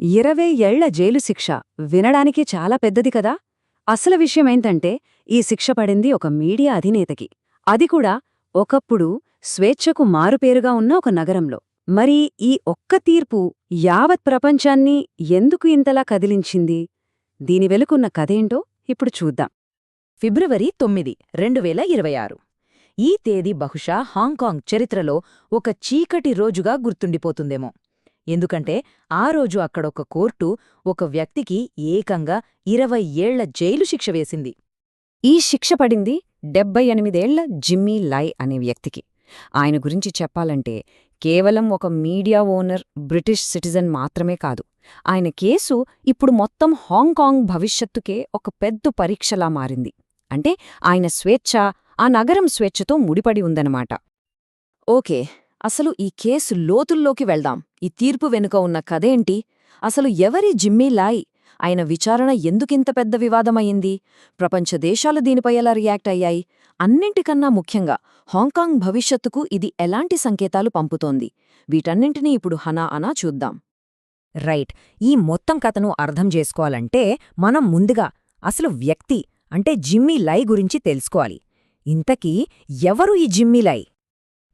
ఇరవై ఏళ్ళ జైలు శిక్ష వినడానికి చాలా పెద్దది కదా? అసలు విషయమేంటంటే ఈ శిక్ష పడింది ఒక మీడియా అధినేతకి. అది కూడా ఒకప్పుడు స్వేచ్ఛకు మారుపేరుగా ఉన్న ఒక నగరంలో. మరి ఈ ఒక్క తీర్పు యావత్ ప్రపంచాన్ని ఎందుకు ఇంతలా కదిలించింది? దీని వెలుకున్న కథేంటో ఇప్పుడు చూద్దాం. ఫిబ్రవరి తొమ్మిది రెండు వేల ఇరవై ఆరు. ఈ తేదీ బహుశా హాంకాంగ్ చరిత్రలో ఒక చీకటి రోజుగా గుర్తుండిపోతుందేమో. ఎందుకంటే ఆ రోజు అక్కడొక కోర్టు ఒక వ్యక్తికి ఏకంగా ఇరవై ఏళ్ళ జైలు శిక్ష వేసింది. ఈ శిక్ష పడింది డెబ్బై ఎనిమిదేళ్ళ జిమ్మీ లై అనే వ్యక్తికి. ఆయన గురించి చెప్పాలంటే కేవలం ఒక మీడియా ఓనర్ బ్రిటిష్ సిటిజన్ మాత్రమే కాదు. ఆయన కేసు ఇప్పుడు మొత్తం హాంకాంగ్ భవిష్యత్తుకే ఒక పెద్ద పరీక్షలా మారింది. అంటే ఆయన స్వేచ్ఛ ఆ నగరం స్వేచ్ఛతో ముడిపడి ఉందన్నమాట. ఓకే. అసలు ఈ కేసు లోతుల్లోకి వెళ్దాం. ఈ తీర్పు వెనుక ఉన్న కథేంటి అసలు ఎవరి జిమ్మీ లాయ్? ఆయన విచారణ ఎందుకింత పెద్ద వివాదమయ్యింది? ప్రపంచ దేశాలు దీనిపై ఎలా రియాక్ట్ అయ్యాయి? అన్నింటికన్నా ముఖ్యంగా హాంకాంగ్ భవిష్యత్తుకు ఇది ఎలాంటి సంకేతాలు పంపుతోంది? వీటన్నింటినీ ఇప్పుడు హనా అనా చూద్దాం. రైట్. ఈ మొత్తం కథను అర్థం చేసుకోవాలంటే మనం ముందుగా అసలు వ్యక్తి అంటే జిమ్మీ లై గురించి తెలుసుకోవాలి. ఇంతకీ ఎవరు ఈ జిమ్మీ లై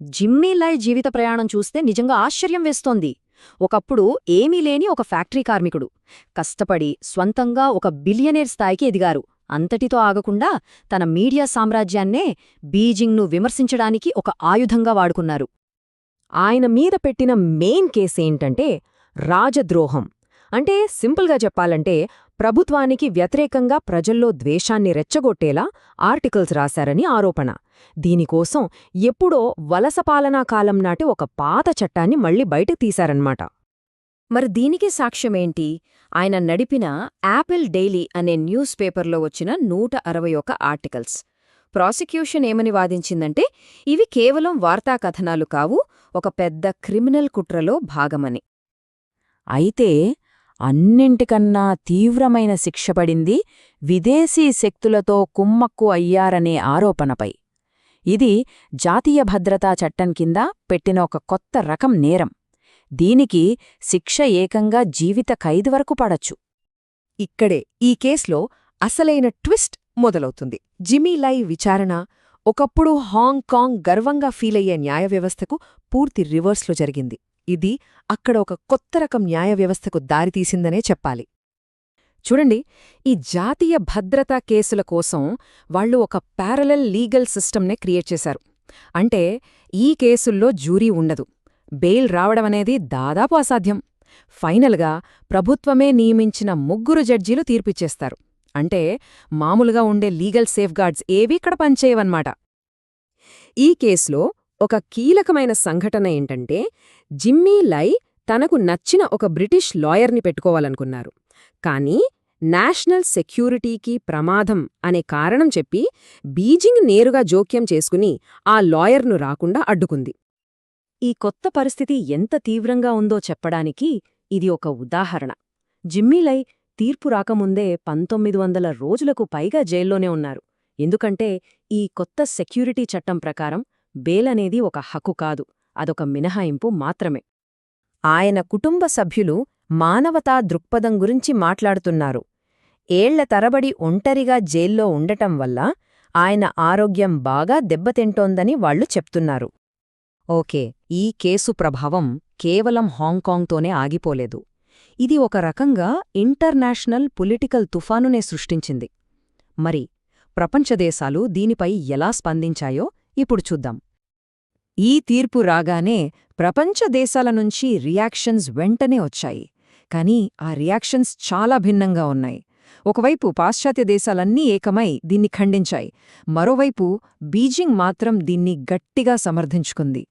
జిమ్మీ లై జీవిత ప్రయాణం చూస్తే నిజంగా ఆశ్చర్యం వేస్తోంది. ఒకప్పుడు ఏమీ లేని ఒక ఫ్యాక్టరీ కార్మికుడు. కష్టపడి స్వంతంగా ఒక బిలియనేర్ స్థాయికి ఎదిగారు. అంతటితో ఆగకుండా తన మీడియా సామ్రాజ్యాన్నే బీజింగ్ను విమర్శించడానికి ఒక ఆయుధంగా వాడుకున్నారు. ఆయన మీద పెట్టిన మెయిన్ కేసేంటంటే రాజద్రోహం. అంటే సింపుల్గా చెప్పాలంటే ప్రభుత్వానికి వ్యతిరేకంగా ప్రజల్లో ద్వేషాన్ని రెచ్చగొట్టేలా ఆర్టికల్స్ రాశారని ఆరోపణ. దీనికోసం ఎప్పుడో వలసపాలనా కాలం నాటి ఒక పాత చట్టాన్ని మళ్ళీ బయటకు తీశారన్నమాట. మరి దీనికి సాక్ష్యమేంటి? ఆయన నడిపిన యాపిల్ డైలీ అనే న్యూస్ పేపర్లో వచ్చిన నూట అరవై ఒక ఆర్టికల్స్. ప్రాసిక్యూషన్ ఏమని వాదించిందంటే ఇవి కేవలం వార్తా కథనాలు కావు ఒక పెద్ద క్రిమినల్ కుట్రలో భాగమని. అయితే అన్నింటికన్నా తీవ్రమైన శిక్ష పడింది విదేశీ శక్తులతో కుమ్మక్కు అయ్యారనే ఆరోపణపై. ఇది జాతీయ భద్రతా చట్టం కింద పెట్టిన ఒక కొత్త రకం నేరం. దీనికి శిక్ష ఏకంగా జీవిత ఖైదు వరకు పడచ్చు. ఇక్కడే ఈ కేసులో అసలైన ట్విస్ట్ మొదలవుతుంది. జిమీలై విచారణ ఒకప్పుడు హాంకాంగ్ గర్వంగా ఫీలయ్యే న్యాయ వ్యవస్థకు పూర్తి రివర్స్లో జరిగింది. ఇది అక్కడ ఒక కొత్త రకం న్యాయ వ్యవస్థకు దారితీసిందనే చెప్పాలి. చూడండి ఈ జాతీయ భద్రతా కేసుల కోసం వాళ్ళు ఒక ప్యారలల్ లీగల్ సిస్టమ్నే క్రియేట్ చేశారు. అంటే ఈ కేసుల్లో జ్యూరీ ఉండదు. బెయిల్ రావడమనేది దాదాపు అసాధ్యం. ఫైనల్గా ప్రభుత్వమే నియమించిన ముగ్గురు జడ్జీలు తీర్పిచ్చేస్తారు. అంటే మామూలుగా ఉండే లీగల్ సేఫ్గార్డ్స్ ఏవీ ఇక్కడ పనిచేయవన్నమాట. ఈ కేసులో ఒక కీలకమైన సంఘటన ఏంటంటే జిమ్మీ లై తనకు నచ్చిన ఒక బ్రిటిష్ లాయర్ని పెట్టుకోవాలనుకున్నారు. కానీ నేషనల్ సెక్యూరిటీకి ప్రమాదం అనే కారణం చెప్పి బీజింగ్ నేరుగా జోక్యం చేసుకుని ఆ లాయర్ను రాకుండా అడ్డుకుంది. ఈ కొత్త పరిస్థితి ఎంత తీవ్రంగా ఉందో చెప్పడానికి ఇది ఒక ఉదాహరణ. జిమ్మీలై తీర్పు రాకముందే పంతొమ్మిది వందల రోజులకు పైగా జైల్లోనే ఉన్నారు. ఎందుకంటే ఈ కొత్త సెక్యూరిటీ చట్టం ప్రకారం బేలనేది ఒక హక్కు కాదు అదొక మినహాయింపు మాత్రమే. ఆయన కుటుంబ సభ్యులు మానవతా దృక్పథం గురించి మాట్లాడుతున్నారు. ఏళ్ళ తరబడి ఒంటరిగా జైల్లో ఉండటం వల్ల ఆయన ఆరోగ్యం బాగా దెబ్బతింటోందని వాళ్ళు చెప్తున్నారు. ఓకే ఈ కేసు ప్రభావం కేవలం హాంకాంగ్తోనే ఆగిపోలేదు. ఇది ఒక రకంగా ఇంటర్నేషనల్ పొలిటికల్ తుఫానునే సృష్టించింది. మరి ప్రపంచదేశాలు దీనిపై ఎలా స్పందించాయో ఇప్పుడు చూద్దాం. ఈ తీర్పు రాగానే ప్రపంచ దేశాల నుంచి రియాక్షన్స్ వెంటనే వచ్చాయి. కానీ ఆ రియాక్షన్స్ చాలా భిన్నంగా ఉన్నాయి. ఒకవైపు పాశ్చాత్య దేశాలన్నీ ఏకమై దీన్ని ఖండించాయి. మరోవైపు బీజింగ్ మాత్రం దీన్ని గట్టిగా సమర్థించుకుంది.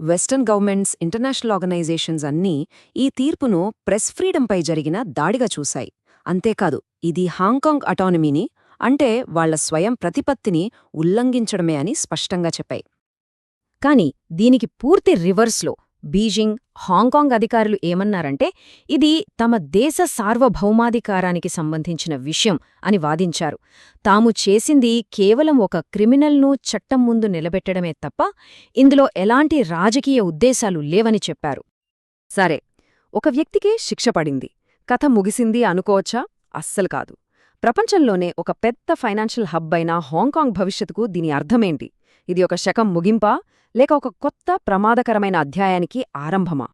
వెస్టర్న్ గవర్నమెంట్స్ ఇంటర్నేషనల్ ఆర్గనైజేషన్స్ అన్నీ ఈ తీర్పును ప్రెస్ ఫ్రీడంపై జరిగిన దాడిగా చూశాయి. అంతేకాదు ఇది హాంకాంగ్ అటానమీని అంటే వాళ్ళ స్వయం ప్రతిపత్తిని ఉల్లంఘించడమే అని స్పష్టంగా చెప్పాయి. కాని దీనికి పూర్తి రివర్స్లో బీజింగ్ హాంకాంగ్ అధికారులు ఏమన్నారంటే ఇది తమ దేశ సార్వభౌమాధికారానికి సంబంధించిన విషయం అని వాదించారు. తాము చేసింది కేవలం ఒక క్రిమినల్ను చట్టం ముందు నిలబెట్టడమే తప్ప ఇందులో ఎలాంటి రాజకీయ ఉద్దేశాలు లేవని చెప్పారు. సరే ఒక వ్యక్తికే శిక్ష పడింది. కథ ముగిసింది అనుకోవచ్చా? అస్సలు కాదు. ప్రపంచంలోనే ఒక పెద్ద ఫైనాన్షియల్ హబ్ అయిన హాంకాంగ్ భవిష్యత్తుకు దీని అర్థమేంటి? ఇది ఒక శకం ముగింపా? లేక ఒక కొత్త ప్రమాదకరమైన అధ్యాయానికి ఆరంభమా?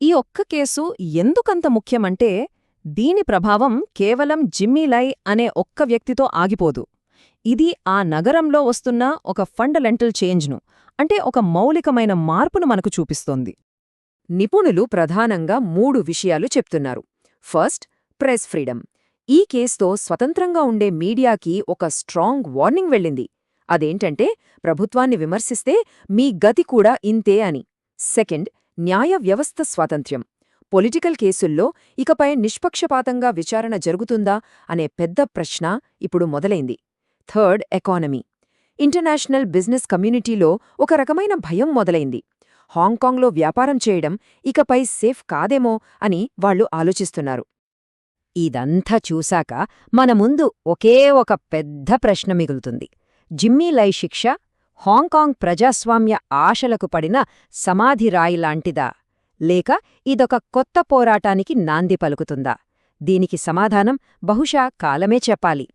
ఈ ఒక్క కేసు ఎందుకంత ముఖ్యమంటే దీని ప్రభావం కేవలం జిమ్మీలై అనే ఒక్క వ్యక్తితో ఆగిపోదు. ఇది ఆ నగరంలో వస్తున్న ఒక ఫండలెంటల్ చేంజ్ను అంటే ఒక మౌలికమైన మార్పును మనకు చూపిస్తోంది. నిపుణులు ప్రధానంగా మూడు విషయాలు చెప్తున్నారు. First press freedom. ఈ కేసుతో స్వతంత్రంగా ఉండే మీడియాకి ఒక స్ట్రాంగ్ వార్నింగ్ వెళ్ళింది. అదేంటంటే ప్రభుత్వాన్ని విమర్శిస్తే మీ గతి కూడా ఇంతే అని. సెకండ్ న్యాయ వ్యవస్థ స్వాతంత్ర్యం. పొలిటికల్ కేసుల్లో ఇకపై నిష్పక్షపాతంగా విచారణ జరుగుతుందా అనే పెద్ద ప్రశ్న ఇప్పుడు మొదలైంది. Third economy. ఇంటర్నేషనల్ బిజినెస్ కమ్యూనిటీలో ఒక రకమైన భయం మొదలైంది. హాంకాంగ్లో వ్యాపారం చేయడం ఇకపై సేఫ్ కాదేమో అని వాళ్ళు ఆలోచిస్తున్నారు. ఇదంతా చూశాక మన ముందు ఒకే ఒక పెద్ద ప్రశ్న మిగులుతుంది. జిమ్మీ లై శిక్ష హాంకాంగ్ ప్రజాస్వామ్య ఆశలకు పడిన సమాధి రాయి లాంటిదా? లేక ఇదొక కొత్త పోరాటానికి నాంది పలుకుతుందా? దీనికి సమాధానం బహుశా కాలమే చెప్పాలి.